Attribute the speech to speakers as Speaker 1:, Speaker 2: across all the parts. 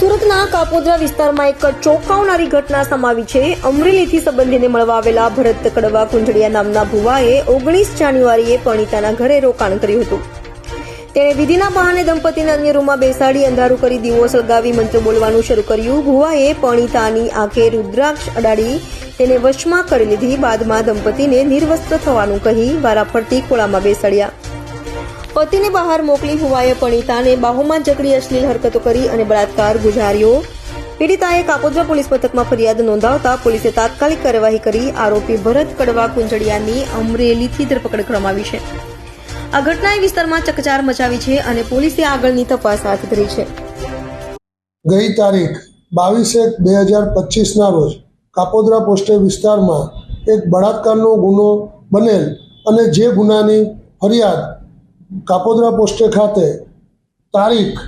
Speaker 1: સુરતના કાપોદ્રા વિસ્તારમાં એક ચોંકાવનારી ઘટના સમાવી છે. અમરેલીથી સંબંધીને મળવા આવેલા ભરત કડવા કુંજડિયા નામના ભુવાએ ઓગણીસ જાન્યુઆરીએ પરિતાના ઘરે રોકાણ કર્યું હતું. તેણે વિધિના બહાને દંપતીને અન્ય રૂમમાં બેસાડી અંધારું કરી દીવો સળગાવી મંત્ર બોલવાનું શરૂ કર્યું. ભુવાએ પણિતાની આંખે રુદ્રાક્ષ અડાડી તેને વશમાં કરી લીધી. બાદમાં દંપતીને નિર્વસ્ત્ર થવાનું કહી વારાફરતી ખોળામાં બેસાડ્યા. પતિને બહાર મોકલી ભુવાએ પરણિતાને બાહુમાં જકડી અશ્લીલ હરકતો કરી અને બળાત્કાર ગુજાર્યો. પીડિતાએ કાપોદ્રા પોલીસ મથકમાં ફરિયાદ નોંધાવતા પોલીસે તાત્કાલિક કાર્યવાહી કરી આરોપી ભરત કડવા કુંજડિયાની અમરેલીથી ધરપકડ કરવામાં છે. આ ઘટનાએ વિસ્તારમાં ચકચાર મચાવી છે અને પોલીસે આગળની તપાસ હાથ ધરી છે.
Speaker 2: ગઈ તારીખ બાવીસ એક બે હજાર પચીસના રોજ કાપોદ્રા પોસ્ટે વિસ્તારમાં એક બળાત્કારનો ગુનો બનેલ અને જે ગુનાની ફરિયાદ કાપોદ્રા પોસ્ટે ખાતે તારીખ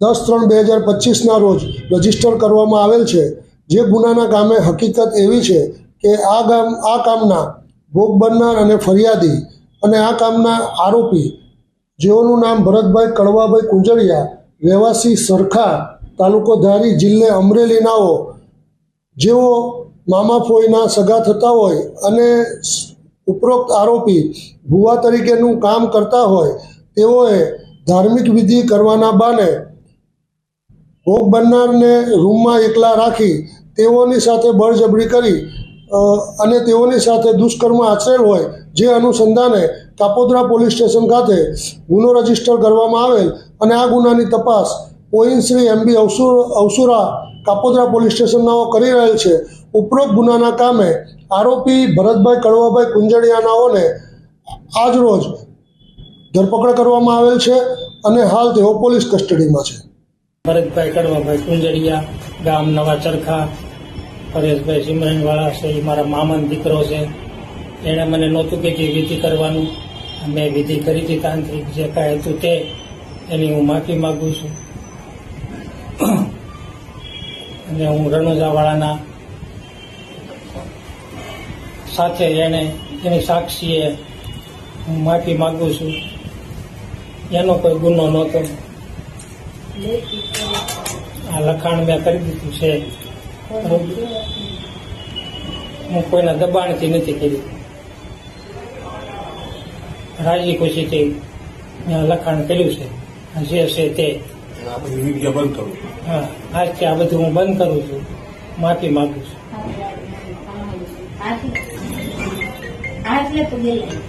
Speaker 2: દસ ત્રણ બે હજાર પચીસના રોજ રજિસ્ટર કરવામાં આવેલ છે. જે ગુનાના કામે હકીકત એવી છે કે આ ગામ, આ કામના ભોગ બનનાર અને ફરિયાદી અને આ કામના આરોપી, જેઓનું નામ ભરતભાઈ કડવાભાઈ કુંજળિયા, રહેવાસી સરખા તાલુકો ધારી જિલ્લે અમરેલીનાઓ જેઓ મામા ફોઈના સગા થતા હોય અને ઉપરોક્ત આરોપી ભુવા તરીકેનું કામ કરતા હોય, તેઓએ ધાર્મિક વિધિ કરવાના બાને ભોગ બનનારને રૂમમાં એકલા રાખી તેઓની સાથે બળજબરી કરી અને તેઓની સાથે દુષ્કર્મ આચરેલ હોય, જે અનુસંધાને કાપોદ્રા પોલીસ સ્ટેશન ખાતે ગુનો રજિસ્ટર કરવામાં આવેલ, અને આ ગુનાની તપાસ ઓઇન શ્રી એમબી અવસુર અવસુરા કાપોદ્રા પોલીસ સ્ટેશનનાઓ કરી રહેલ છે. ઉપરોક્ત ગુનાના કામે આરોપી ભરતભાઈ કડવાભાઈ કુંજડિયાનાઓને આજ રોજ ધરપકડ કરવામાં આવેલ છે અને હાલ તેઓ પોલીસ કસ્ટડીમાં છે.
Speaker 3: ભરતભાઈ કડવાભાઈ કુંજડિયા, ગામ નવા ચરખા, પરેશભાઈ સિમરનવાળા છે, એ મારા મામાનો દીકરો છે. એણે મને નહોતું કે જે વિધિ કરવાનું. મેં વિધિ કરી હતી તાંત્રિક, જે કાંઈ હતું તે, એની હું માફી માગું છું. અને હું રણોજાવાળાના સાથે એને એની સાક્ષીએ હું માફી માગું છું. એનો કોઈ ગુનો નહોતો. આ લખાણ મેં કરી દીધું છે. હું કોઈના દબાણથી નથી કર્યું રાજી ખુશીથી મેં લખાણ કર્યું છે. જે છે તે.
Speaker 4: આ બધી વિદ્યા બંધ કરું
Speaker 3: હા આજથી આ બધું હું બંધ કરું છું. માફી માંગુ છું.
Speaker 5: આટલે તો ગયેલા